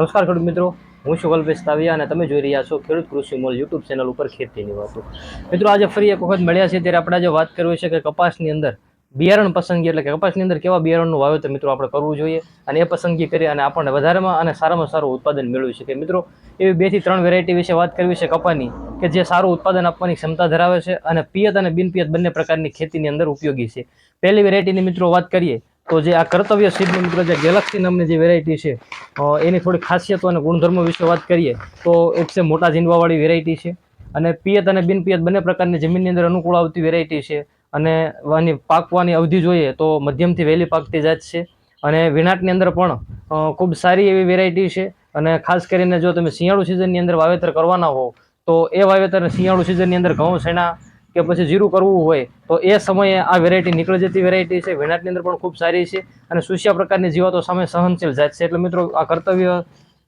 નમસ્કાર ખેડૂત મિત્રો. હું છું કલ્પેશ તાવિયા અને તમે જોઈ રહ્યા છો ખેડૂત કૃષિ મોલ યુટ્યુબ ચેનલ ઉપર ખેતીની વાતો. મિત્રો, આજે ફરી એક વખત મળ્યા છે ત્યારે આપણે આજે વાત કરવી છે કે કપાસની અંદર બિયારણ પસંદગી એટલે કે કપાસની અંદર કેવા બિયારણનું વાવેતર મિત્રો આપણે કરવું જોઈએ અને એ પસંદગી કરી અને આપણને વધારેમાં અને સારામાં સારું ઉત્પાદન મેળવી શકે મિત્રો, એવી બેથી ત્રણ વેરાયટી વિશે વાત કરવી છે કપાની કે જે સારું ઉત્પાદન આપવાની ક્ષમતા ધરાવે છે અને પિયત અને બિનપિયત બંને પ્રકારની ખેતીની અંદર ઉપયોગી છે. પહેલી વેરાયટીની મિત્રો વાત કરીએ તો જે આ કર્તવ્ય સીડનું મિત્રો જે ગેલેક્સી નામની જે વેરાયટી છે એની થોડી ખાસિયતો અને ગુણધર્મો વિશે વાત કરીએ, તો એક છે મોટા ઝીંડવાવાળી વેરાયટી છે અને પિયત અને બિનપિયત બંને પ્રકારની જમીનની અંદર અનુકૂળ આવતી વેરાયટી છે અને આની પાકવાની અવધિ જોઈએ તો મધ્યમથી વહેલી પાકતી જાત છે અને વિનાટની અંદર પણ ખૂબ સારી એવી વેરાયટી છે અને ખાસ કરીને જો તમે શિયાળુ સિઝનની અંદર વાવેતર કરવાના હો, તો એ વાવેતર શિયાળુ સિઝનની અંદર ઘઉં, શેણા કે પછી જીરું કરવું હોય, તો એ સમયે આ વેરાયટી નીકળી જતી વેરાયટી છે, વેનાટની અંદર પણ ખૂબ સારી છે અને સુશિયા પ્રકારની જીવાતો સામે સહનશીલ જાત છે. એટલે મિત્રો, આ કર્તવ્ય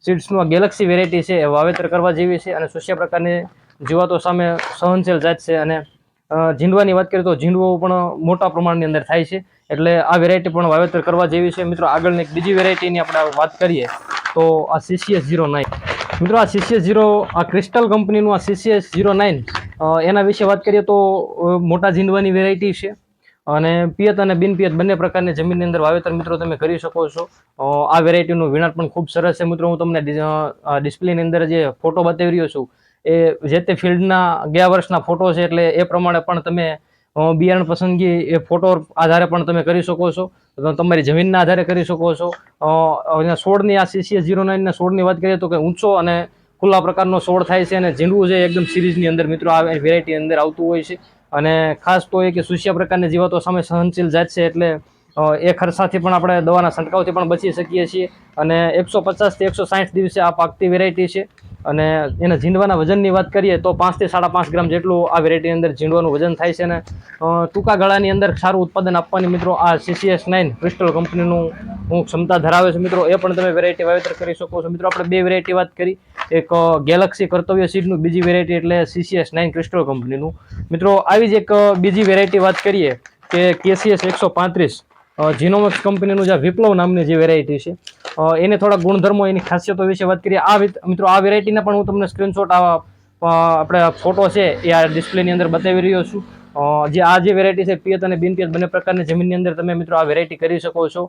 સીડ્સનું આ ગેલેક્સી વેરાયટી છે, એ વાવેતર કરવા જેવી છે અને સુશિયા પ્રકારની જીવાતો સામે સહનશીલ જાત છે. અને ઝીંડવાની વાત કરીએ તો ઝીંડવો પણ મોટા પ્રમાણની અંદર થાય છે. એટલે આ વેરાયટી પણ વાવેતર કરવા જેવી છે. મિત્રો, આગળની એક બીજી વેરાયટીની આપણે વાત કરીએ, તો આ સીસીએસ ઝીરો નાઇન મિત્રો, આ સીસીએસ ઝીરો આ ક્રિસ્ટલ કંપનીનું આ સીસીએસ ઝીરો નાઇન એના વિશે વાત કરીએ તો મોટા ઝીંડવાની વેરાયટી છે. અને પિયત અને બિનપિયત બંને પ્રકારની જમીનની અંદર વાવેતર મિત્રો તમે કરી શકો છો. આ વેરાયટીનું વિનાટ પણ ખૂબ સરસ છે મિત્રો. હું તમને ડિસ્પ્લેની અંદર જે ફોટો બતાવી રહ્યો છું, એ જે તે ફિલ્ડના ગયા વર્ષના ફોટો છે એટલે એ પ્રમાણે પણ તમે બિયારણ પસંદગી એ ફોટો આધારે પણ તમે કરી શકો છો. તમારી જમીનના આધારે કરી શકો છો. સોળની આ સીસીએસ ઝીરો નાઇનના સોળની વાત કરીએ તો કે ઊંચો અને ખુલ્લા પ્રકારનો છોડ થાય છે અને ઝીંડવું છે એકદમ સિરીઝની અંદર મિત્રો આ વેરાયટી અંદર આવતું હોય છે. અને ખાસ તો એ કે સુસ્યા પ્રકારની જીવાતો સામે સહનશીલ જાત છે એટલે એ ખર્ચાથી પણ આપણે દવાના છંટકાવથી પણ બચી શકીએ છીએ. અને એકસો પચાસથી એકસો સાઠ દિવસે આ પાકતી વેરાયટી છે. અને એના ઝીંડવાના વજનની વાત કરીએ તો પાંચથી સાડા પાંચ ગ્રામ જેટલું આ વેરાયટીની અંદર ઝીંડવાનું વજન થાય છે અને ટૂંકા ગાળાની અંદર સારું ઉત્પાદન આપવાની મિત્રો આ સીસીએસ નાઇન ક્રિસ્ટલ કંપનીનું હું ક્ષમતા ધરાવે છે મિત્રો. એ પણ તમે વેરાયટી વાવેતર કરી શકો છો. મિત્રો, આપણે બે વેરાયટી વાત કરી. એક ગેલેક્સી કર્તવ્ય સીડનું બીજી વેરાયટી એટલે સીસીએસ નાઇન ક્રિસ્ટલ કંપનીનું મિત્રો, આવી જ એક બીજી વેરાયટી વાત કરીએ કે કેસીએસ એકસો પાંત્રીસ. જીનોમિક્સ કંપનીનું જે વિપ્લવ નામની જે વેરાયટી છે એને થોડા ગુણધર્મો એની ખાસિયતો વિશે વાત કરીએ. આ મિત્રો, આ વેરાયટીના પણ હું તમને સ્ક્રીનશોટ આપણે ફોટો છે એ આ ડિસ્પ્લેની અંદર બતાવી રહ્યો છું. જે આ જે વેરાયટી છે, પિયત અને બિનપિયત બંને પ્રકારની જમીનની અંદર તમે મિત્રો આ વેરાયટી કરી શકો છો.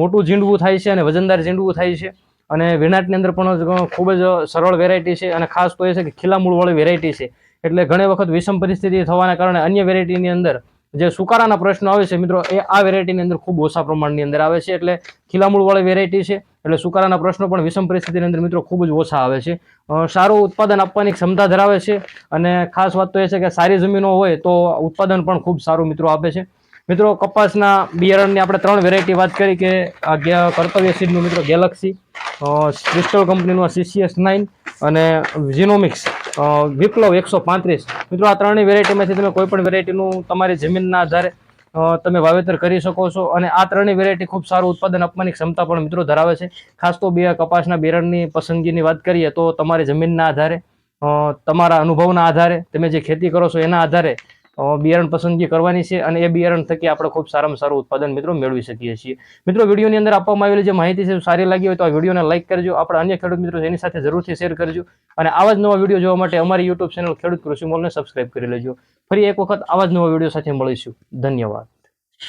મોટું ઝીંડવું થાય છે અને વજનદાર ઝીંડવું થાય છે. અને વિનાટની અંદર પણ ખૂબ જ સરળ વેરાયટી છે અને ખાસ તો એ છે કે ખીલા મૂળવાળી વેરાયટી છે. એટલે ઘણી વખત વિષમ પરિસ્થિતિ થવાના કારણે અન્ય વેરાયટીની અંદર જે સુકારાના પ્રશ્નો આવે છે મિત્રો એ આ વેરાયટીની અંદર ખૂબ ઓછા પ્રમાણની અંદર આવે છે. એટલે ખીલામૂળવાળી વેરાયટી છે એટલે સુકારાના પ્રશ્નો પણ વિષમ પરિસ્થિતિની અંદર મિત્રો ખૂબ જ ઓછા આવે છે. સારું ઉત્પાદન આપવાની ક્ષમતા ધરાવે છે અને ખાસ વાત તો એ છે કે સારી જમીનો હોય તો ઉત્પાદન પણ ખૂબ સારું મિત્રો આપે છે. મિત્રો કપાસના બિયારણની આપણે ત્રણ વેરાયટી વાત કરી કે કર્તવ્ય સીડનું મિત્રો ગેલેક્સી ક્રિસ્ટલ કંપનીનું સીસીએસ નાઇન અને ઝીનોમિક્સ અ, વિપ્લવ એકસો પાંત્રીસ. મિત્રો, આ ત્રણેય વેરાયટીમાંથી તમે કોઈ પણ વેરાયટીનું તમારી જમીનના આધારે તમે વાવેતર કરી શકો છો. અને આ ત્રણેય વેરાયટી ખૂબ સારું ઉત્પાદન આપવાની ક્ષમતા પણ મિત્રો ધરાવે છે. ખાસ તો બે કપાસના બિયારણની પસંદગીની વાત કરીએ તો તમારી જમીનના આધારે તમારા અનુભવના આધારે, તમે જે ખેતી કરો છો એના આધારે બિયારણ પસંદગી કરવાની છે અને એ બિયારણ થકી આપણે ખૂબ સારામાં સારું ઉત્પાદન મિત્રો મેળવી શકીએ છીએ. મિત્રો, વિડીયોની અંદર આપવામાં આવેલી જે માહિતી છે સારી લાગી હોય તો આ વિડીયોને લાઇક કરજો. આપણે અન્ય ખેડૂત મિત્રો એની સાથે જરૂરથી શેર કરજો. અને આવા જ નવા વીડિયો જોવા માટે અમારી યુટ્યુબ ચેનલ ખેડૂત કૃષિ મોલને સબસ્ક્રાઇબ કરી લેજો. ફરી એક વખત આવા જ નવા વીડિયો સાથે મળીશું. ધન્યવાદ.